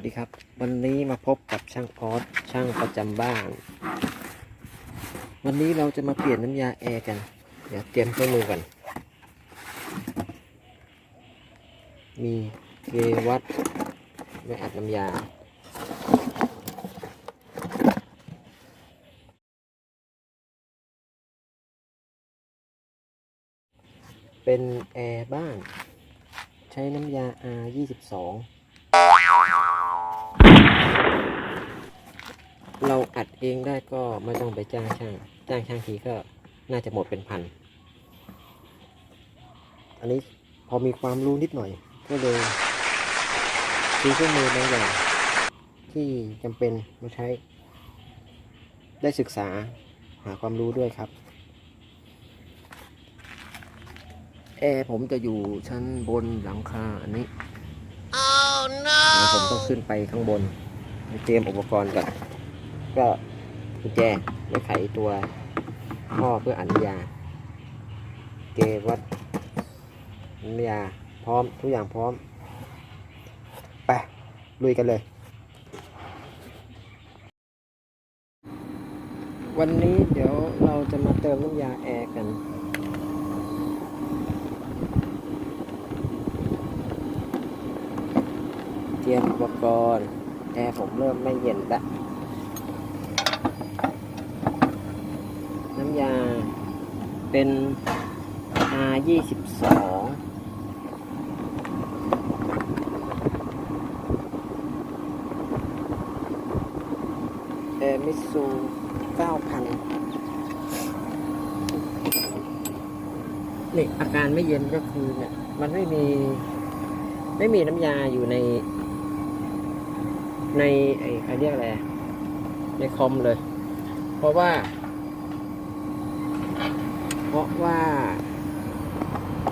วัสดีครับ วันนี้มาพบกับช่างออสช่างประจำบ้าน วันนี้เราจะมาเปลี่ยนน้ำยาแอร์กัน เดี๋ยวเตรียมเครื่องมือก่อนมีเกวัดไม่อัดน้ำยา เป็นแอร์บ้าน ใช้น้ำยา R 22 อัดเองได้ก็ไม่ต้องไปจ้างช่าง จ้างช่างทีก็น่าจะหมดเป็นพัน อันนี้พอมีความรู้นิดหน่อย ก็เลยซื้อเครื่องมือบางอย่างที่จำเป็นมาใช้ ได้ศึกษาหาความรู้ด้วยครับ แอร์ผมจะอยู่ชั้นบนหลังคาอันนี้ Oh แล้วผม no! ต้องขึ้นไปข้างบน เตรียมอุปกรณ์ก่อน ก็กุญแจไว้ไขตัวท่อเพื่ออัดน้ำยาเกวัดน้ำยาพร้อมทุกอย่างพร้อม ไปลุยกันเลย วันนี้เดี๋ยวเราจะมาเติมน้ำยาแอร์กันเตรียมอุปกรณ์แอร์ผมเริ่มไม่เย็นละน้ำยา เป็น R 22เออมิซู9,000นี่อาการไม่เย็นก็คือเนี่ยมันไม่มี ไม่มีน้ำยาอยู่ใน ในไอ้เขาเรียกอะไร ในคอมเลย เพราะว่า เพราะว่า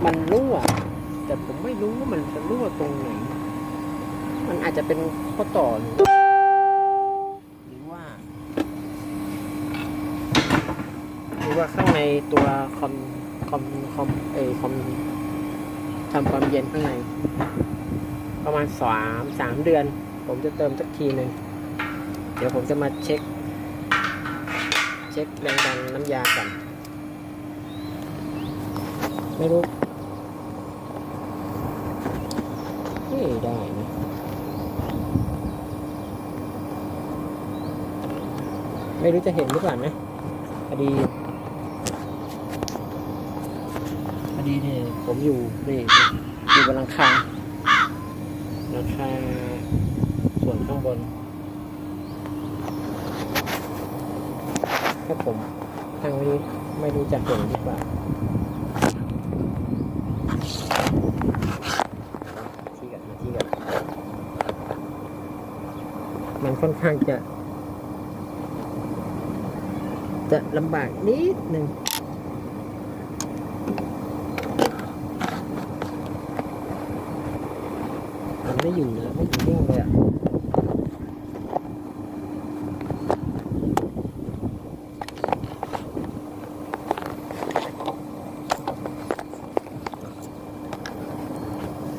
มันรั่ว แต่ผมไม่รู้ว่ามันจะรั่วตรงไหน มันอาจจะเป็นข้อต่อหรือหรือว่าหรือว่าข้างในตัวคอมคอมคอมเอคอมทำความเย็นข้างใน ประมาณสามสามเดือน ผมจะเติมสักทีหนึ่งเดี๋ยวผมจะมาเช็ค เช็คแรงดันน้ำยาก่อน ไม่รู้นี่ได้นะไม่รู้จะเห็นหรือเปล่านะพอดีพอดีเนี่ยผมอยู่นี่อยู่บนหลังคาราคาส่วนข้างบนถ้าผมทางนี้ไม่รู้จะเห็นหรือเปล่า ที่กันมาที่กันมันค่อนข้างจะ จะลำบากนิดหนึ่งมันไม่อยู่เลยไม่อยู่นิ่งเลยอะ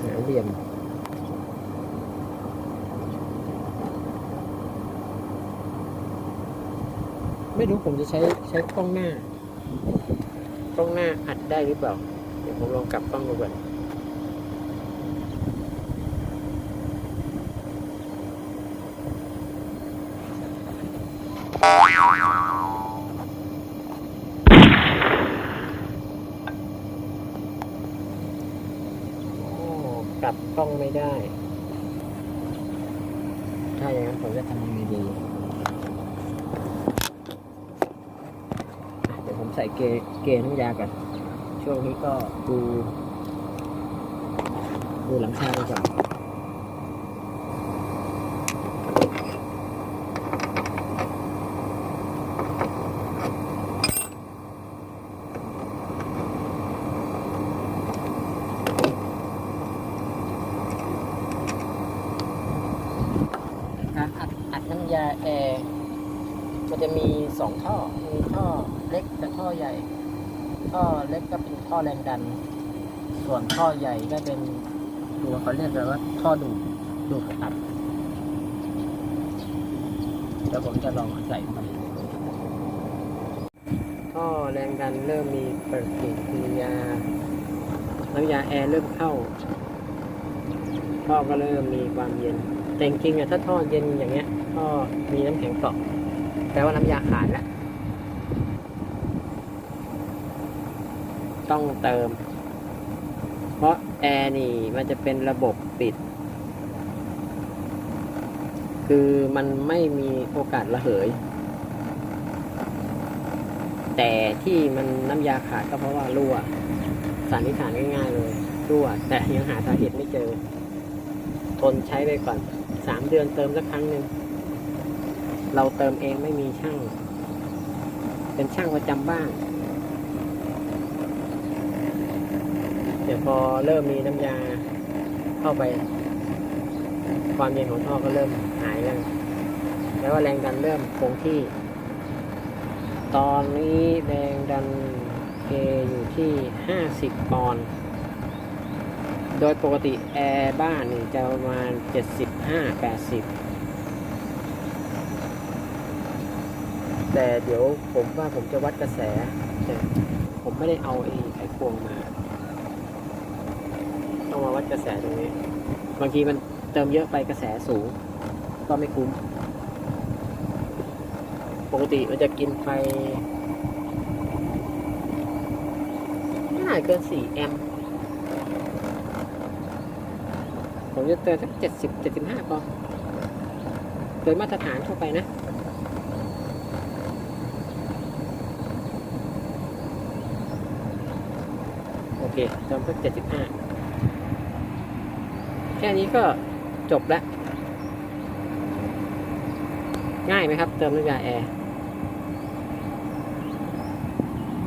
หาเหลี่ยม ไม่รู้ผมจะใช้ใช้กล้องหน้ากล้องหน้าอัดได้หรือเปล่า เดี๋ยวผมลองกลับกล้องดูก่อนกลับกล้องไม่ได้ ถ้าอย่างนั้นผมจะทำยังไงดีอะเดี๋ยว ผมใส่เกเกน้ำยาก่อนช่วงนี้ก็ดูดูหลังคาไปก่อนการอัดอัดน้ำยาแอร์ มันจะมีสองท่อ มีท่อเล็กกับท่อใหญ่ ท่อเล็กก็เป็นท่อแรงดัน ส่วนท่อใหญ่ก็เป็นตัวเขาเรียกกันว่าท่อดูดดูดอัดเดี๋ยวผมจะลองใส่ไปท่อแรงดันเริ่มมีปฏิกิริยาน้ำยาแอร์เริ่มเข้า ท่อก็เริ่มมีความเย็น แต่จริงๆอะถ้าท่อเย็นอย่างเงี้ย ท่อมีน้ำแข็งเกาะ แปลว่าน้ำยาขาดแล้ว ต้องเติม เพราะแอร์นี่มันจะเป็นระบบปิด คือมันไม่มีโอกาสระเหย แต่ที่มันน้ำยาขาดก็เพราะว่ารั่วสันนิษฐานง่ายๆเลยรั่ว แต่ยังหาสาเหตุไม่เจอ ทนใช้ไปก่อนสามเดือนเติมสักครั้งหนึ่ง เราเติมเองไม่มีช่าง เป็นช่างประจำบ้านเดี๋ยวพอเริ่มมีน้ำยาเข้าไป ความเย็นของท่อก็เริ่มหายแล้วแล้วว่าแรงดันเริ่มคงที่ ตอนนี้แรงดันเคอยู่ที่ 50 ปอนด์โดยปกติแอร์บ้านนี่จะประมาณ 75 แต่เดี๋ยวผมว่าผมจะวัดกระแสแต่ผมไม่ได้เอาไอ้ไขควงมา ต้องมาวัดกระแสตรงนี้ บางทีมันเติมเยอะไปกระแสสูง ก็ไม่คุ้ม ปกติมันจะกินไฟไม่น่าเกิน 4 แอมป์ผมจะเติมสัก 70 75ก็โดยมาตรฐานทั่วไปนะ โอเคเติมสัก75แค่นี้ก็จบแล้ว ง่ายไหมครับ เติมน้ำยาแอร์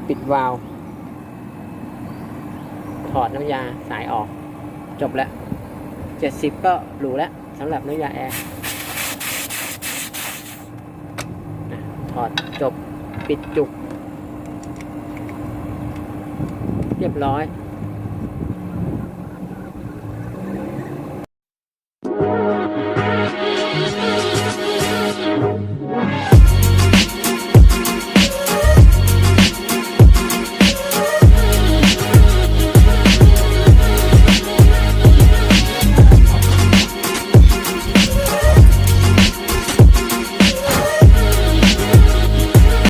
ปิดวาล์วถอดน้ำยาสายออก จบแล้ว70ก็หรูแล้วสำหรับน้ำยาแอร์ถอดจบปิดจุก เรียบร้อย